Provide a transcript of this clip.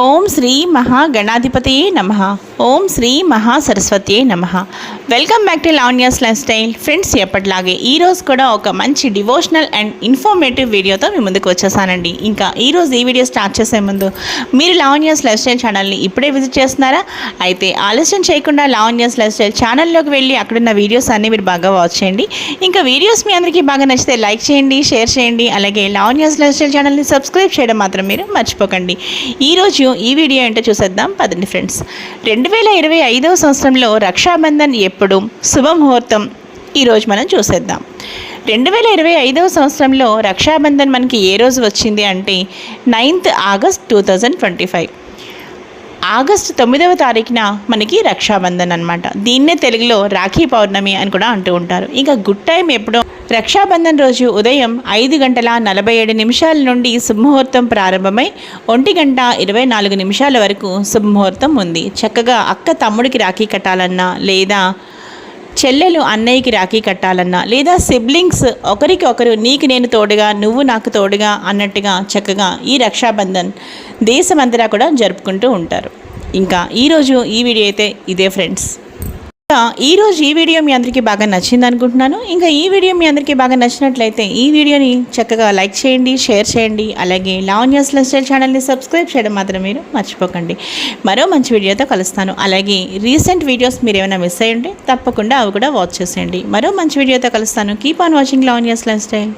ఓం శ్రీ మహాగణాధిపతయే నమ. ఓం శ్రీ మహాసరస్వతియే నమ. Welcome back to Lavanya's lifestyle friends ఎప్పటిలాగే ఈరోజు కూడా ఒక మంచి డివోషనల్ అండ్ ఇన్ఫర్మేటివ్ వీడియోతో మీ ముందుకు వచ్చేసానండి. ఇంకా ఈరోజు ఈ వీడియో స్టార్ట్ చేసే ముందు మీరు లావణ్యాస్ లైఫ్ స్టైల్ ఛానల్ని ఇప్పుడే విజిట్ చేస్తున్నారా? అయితే ఆలస్యం చేయకుండా లావణ్యాస్ లైఫ్ స్టైల్ ఛానల్లోకి వెళ్ళి అక్కడున్న వీడియోస్ అన్నీ మీరు బాగా వాచ్ చేయండి. ఇంకా వీడియోస్ మీ అందరికీ బాగా నచ్చితే లైక్ చేయండి షేర్ చేయండి. అలాగే లావణ్యాస్ లైఫ్ స్టైల్ ఛానల్ని సబ్స్క్రైబ్ చేయడం మాత్రం మీరు మర్చిపోకండి. ఈరోజు ఈ వీడియో ఏంటో చూసేద్దాం. పదండి ఫ్రెండ్స్. రెండు వేల ఇరవై ఐదవ సంవత్సరంలో రక్షాబంధన్ ఎప్పుడు శుభముహూర్తం ఈరోజు మనం చూసేద్దాం. రెండు వేల ఇరవై ఐదవ సంవత్సరంలో రక్షాబంధన్ మనకి ఏ రోజు వచ్చింది అంటే ninth August two thousand twenty five. August తొమ్మిదవ తారీఖున మనకి రక్షాబంధన్ అనమాట దీన్నే తెలుగులో రాఖీ పౌర్ణమి అని కూడా అంటూ ఉంటారు. ఇంకా గుడ్ టైం ఎప్పుడో? రక్షాబంధన్ రోజు ఉదయం ఐదు గంటల నలభై ఏడు నిమిషాల నుండి శుభముహూర్తం ప్రారంభమై ఒంటి గంట ఇరవై నాలుగు నిమిషాల వరకు శుభముహూర్తం ఉంది. చక్కగా అక్క తమ్ముడికి రాఖీ కట్టాలన్నా లేదా చెల్లెలు అన్నయ్యకి రాఖీ కట్టాలన్నా లేదా సిబ్లింగ్స్ ఒకరికి ఒకరు నీకు నేను తోడుగా నువ్వు నాకు తోడుగా అన్నట్టుగా చక్కగా ఈ రక్షాబంధన్ దేశమంతటా కూడా జరుపుకుంటూ ఉంటారు. ఇంకా ఈరోజు ఈ వీడియో అయితే ఇదే ఫ్రెండ్స్. ఇంకా ఈరోజు ఈ వీడియో మీ అందరికీ బాగా నచ్చింది అనుకుంటున్నాను. ఇంకా ఈ వీడియో మీ అందరికీ బాగా నచ్చినట్లయితే ఈ వీడియోని చక్కగా లైక్ చేయండి షేర్ చేయండి. అలాగే లావణ్యాస్ లైఫ్ ఛానల్ని సబ్స్క్రైబ్ చేయడం మాత్రం మీరు మర్చిపోకండి. మరో మంచి వీడియోతో కలుస్తాను. అలాగే రీసెంట్ వీడియోస్ మీరు ఏమైనా మిస్ అయ్యి ఉంటే తప్పకుండా అవి కూడా వాచ్ చేసేయండి. మరో మంచి వీడియోతో కలుస్తాను. Keep on watching Lavanya's lifestyle.